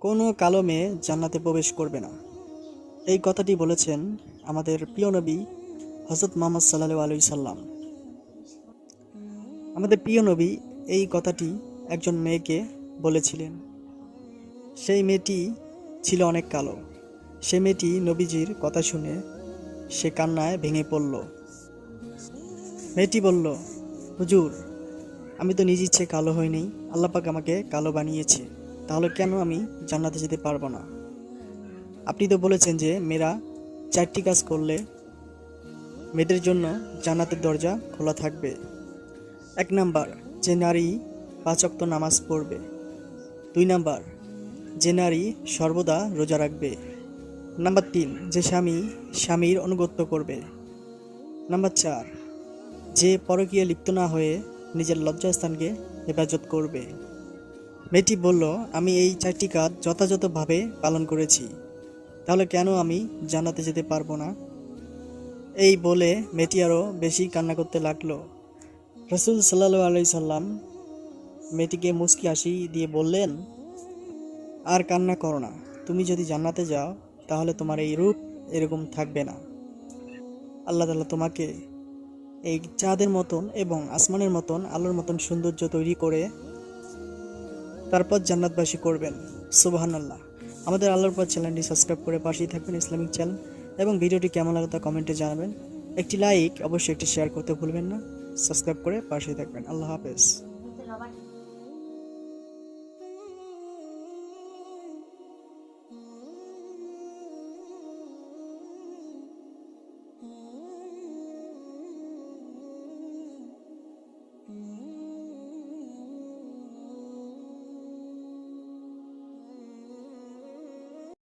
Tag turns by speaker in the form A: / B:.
A: কোনো কালো মেয়ে জান্নাতে প্রবেশ করবে না। এই কথাটি বলেছেন আমাদের প্রিয় নবী হজরত মোহাম্মদ সাল্লাহ আলু সাল্লাম। আমাদের প্রিয় নবী এই কথাটি একজন মেয়েকে বলেছিলেন। সেই মেয়েটি ছিল অনেক কালো। সে মেয়েটি নবীজির কথা শুনে সে কান্নায় ভেঙে পড়ল। মেয়েটি বলল, হুজুর, আমি তো নিজ ইচ্ছে কালো হইনি। আল্লাপাক আমাকে কালো বানিয়েছে। তাহলে কেন আমি জান্নাতে যেতে পারব না? আপনি তো বলেছেন যে মেয়েরা চারটি কাজ করলে মেয়েদের জন্য জান্নাতের দরজা খোলা থাকবে। এক নাম্বার, যে নারী পাঁচক্ত নামাজ পড়বে। দুই নাম্বার, যে নারী সর্বদা রোজা রাখবে। নাম্বার তিন, যে স্বামী স্বামীর অনুগত্য করবে। নাম্বার চার, যে পরকীয় লিপ্ত না হয়ে নিজের লজ্জাস্থানকে হেফাজত করবে। মেয়েটি বলল, আমি এই চারটি কাজ যথাযথভাবে পালন করেছি। তাহলে কেন আমি জানাতে যেতে পারব না? এই বলে মেয়েটি আরও বেশি কান্না করতে লাগল। রসুল সাল্লাহ আলাই সাল্লাম মেয়েটিকে মুচকি হাসি দিয়ে বললেন, আর কান্না করো না। তুমি যদি জান্নাতে যাও, তাহলে তোমার এই রূপ এরকম থাকবে না। আল্লাহ তাআলা তোমাকে এই চাঁদের মতন এবং আসমানের মতন, আলোর মতন সৌন্দর্য তৈরি করে তারপর জান্নাতবাসী করবেন। সুবাহান আল্লাহ আমাদের আল্লাহর পর চ্যানেলটি সাবস্ক্রাইব করে পাশেই থাকবেন ইসলামিক চ্যানেল। এবং ভিডিওটি কেমন লাগে তা কমেন্টে জানাবেন। একটি লাইক, অবশ্যই একটি শেয়ার করতে ভুলবেন না। সাবস্ক্রাইব করে পাশেই থাকবেন। আল্লাহ হাফেজ।